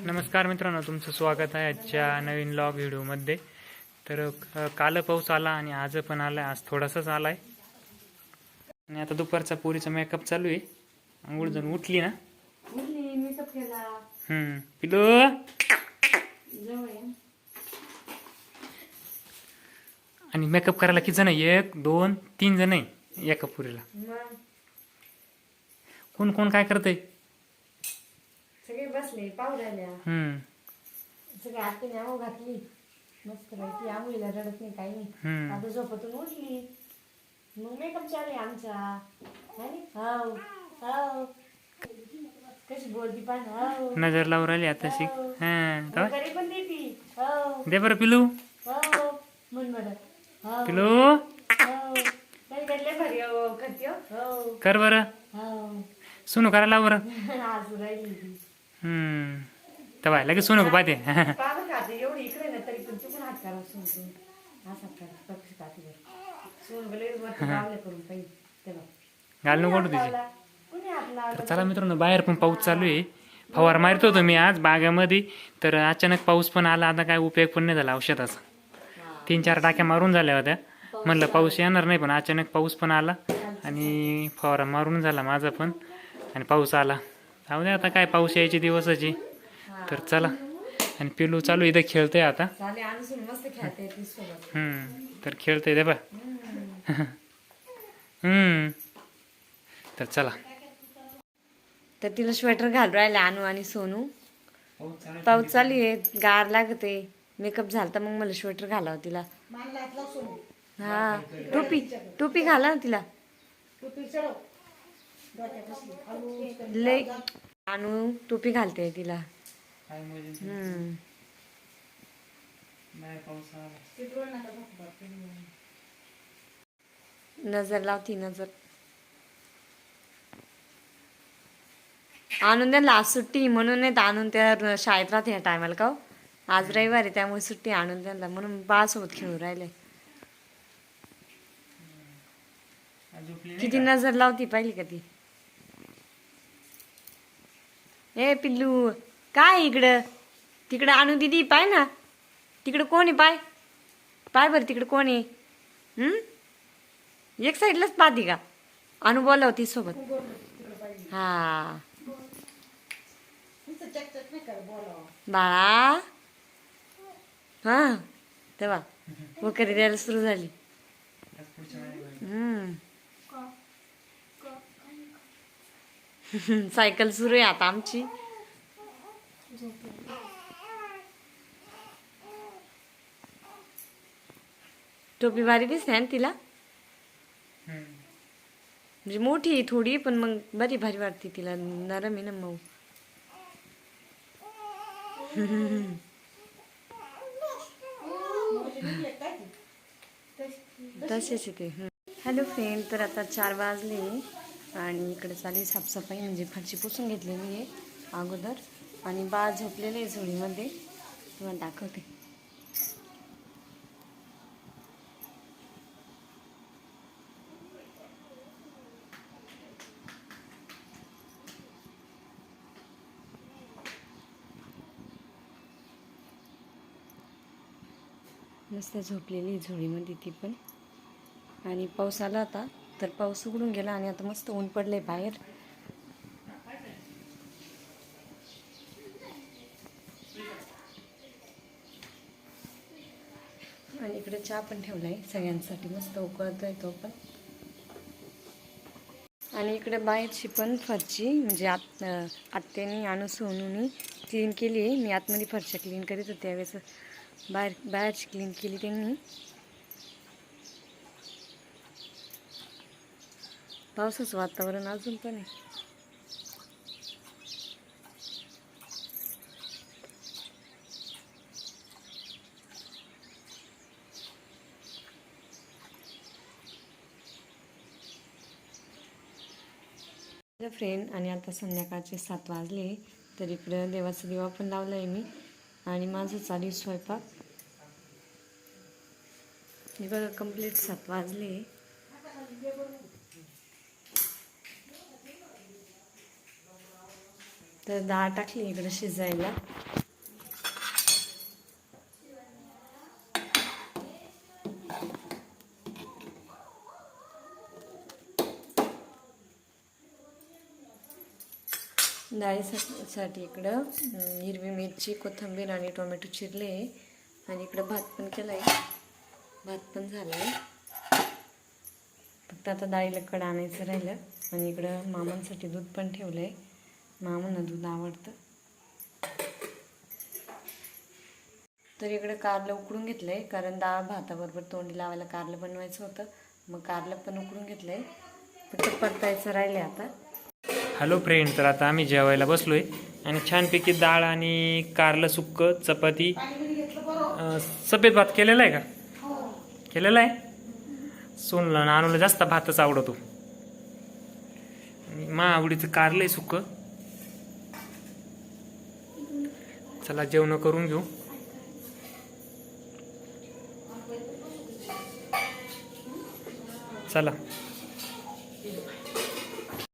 नमस्कार मित्रांनो तुमचं स्वागत आहे आजच्या नवीन लॉग व्हिडिओमध्ये तर काल पाऊस आला आणि आज पण आला आज थोडासाच आलाय. आणि आता दुपारचा पोरीचा मेकअप चालू आहे. आंघोळ जण उठली ना? हम्म. पिलो आहे. आणि मेकअप करायला किती जण आहे? एक दोन तीन जण आहे एका पुरीला. कोण कोण काय करतंय? सगळे बसले पावराल्या हम्म. सगळे आत्याने आंघोळ घातली. मस्त पैकी आंघोळीला रडत नाही काही नाही. हम्म. आता झोपतून उठली. मग मेकअप चालू आहे आमचा. है? हाव. हाव. कशी बोलती पान? हाव. नजर लावून राहिली आता शिक हा तेव्हा? पण देती. हो दे बरं पिलू. हो म्हण बरं. हो पिलू. हो काही काढले भारी हो करते हो. हो कर बरं. हो सुनू करायला लाव बरं. राहिली ती. हम्म. लगेच सुनू पाहते. पागल खाते एवढी इकडे ना तरी पण चुकून हात करा सून सून असा करा पक्षी खाते सून भले वरती लावले करून काही तेव्हा. घाल नको तिचे. तर चला मित्रांनो बाहेर पण पाऊस चालू आहे. फवार मारत होतो मी आज बागामध्ये. तर अचानक पाऊस पण आला आता काय उपयोग पण नाही झाला औषधाचा. तीन चार टाक्या मारून झाल्या होत्या. म्हणलं पाऊस येणार नाही पण अचानक पाऊस पण आला. आणि फवारा मारून झाला माझा पण. आणि पाऊस आला. जाऊ दे आता काय पाऊस यायचे दिवसाची. तर चला. आणि पिलू चालू इथं खेळतंय आता. हम्म. तर खेळतंय दे बा. हम्म. तर चला. तर तिला स्वेटर घालून राहिले आणू आणि सोनू. पाऊस चालू आहे गार लागते. मेकअप झाला तर मग मला स्वेटर घालावं तिला. हा. टोपी टोपी घाला ना तिला. लय आणू टोपी घालते तिला. हम्म. नजर लावती नजर. आणून द्या आज सुट्टी म्हणून नाही तर आणून त्या शाळेत राहते ह्या टायमाला का हो? आज रविवार आहे त्यामुळे सुट्टी आणून द्यायला म्हणून बाळसोबत खेळून राहिले. किती नजर लावती पाहिली का ती? ए पिल्लू काय इकडं? तिकडं आणू दिदी पाय ना. तिकडं कोण आहे पाय? पाय बरं तिकडं कोण आहे? एक साईडलाच पाहती का? आणू बोलावती सोबत हा. बाळा. हा. तेव्हा वकरी द्यायला सुरू झाली. हम्म सायकल सुरू आहे आता आमची. टोपी भारी दिसते ना तिला? म्हणजे मोठी आहे थोडी पण मग बरी भारी वाटते तिला. नरम आहे ना मऊ. तसेच आहे ते. हॅलो फ्रेंड तर आता चार वाजले. आणि इकडे चालली साफसफाई म्हणजे फरशी पुसून घेतलेली आहे अगोदर. आणि बाळ झोपलेले आहे झोळीमध्ये तुम्हाला दाखवते. मस्त झोपलेली आहे झोळीमध्ये ती पण. आणि पाऊस आला होता तर पाऊस उघडून गेला आणि आता मस्त ऊन पडले बाहेर. आणि इकडे चहा पण ठेवलाय सगळ्यांसाठी. मस्त उकळतोय तो पण. आणि इकडे बाहेरची पण फरची म्हणजे आत अं, आत्यानी सोनूनी क्लीन केली आहे मी आतमध्ये फरच्या क्लीन करीत होते. त्यावेळेस बाहेर बाहेरची क्लीन केली त्यांनी. पावसाचं वातावरण अजून पण आहे. फ्रेंड आणि आता संध्याकाळचे सात वाजले तर इकडं देवाचा दिवा पण लावला आहे मी आणि माझं चालू स्वयंपाक. हे बघा कंप्लीट सात वाजले. तर डाळ टाकली इकडे शिजायला. डाळीसाठी इकडं हिरवी मिरची कोथिंबीर आणि टोमॅटो चिरले. आणि इकडं भात पण केला आहे भात पण झाला आहे फक्त आता डाळीला कड आणायचं राहिलं. आणि इकडं मामांसाठी दूध पण ठेवलं आहे मामांना दूध आवडतं. तर इकडे कारलं उकडून घेतलंय कारण डाळ भाताबरोबर तोंडी लावायला कारलं बनवायचं होतं. मग कारलं पण उकडून घेतलंय. फक्त परतायचं राहिलंय आता. हॅलो फ्रेंड तर आता आम्ही जेवायला बसलोय आणि छानपैकी डाळ आणि कारलं सुक्क चपाती सफेद भात केलेला आहे का? केलेला आहे? सोनला नानूला जास्त भातच आवडतो. मा आवडीचं कारलं आहे सुक्क. चला जेवण करून घेऊ. चला.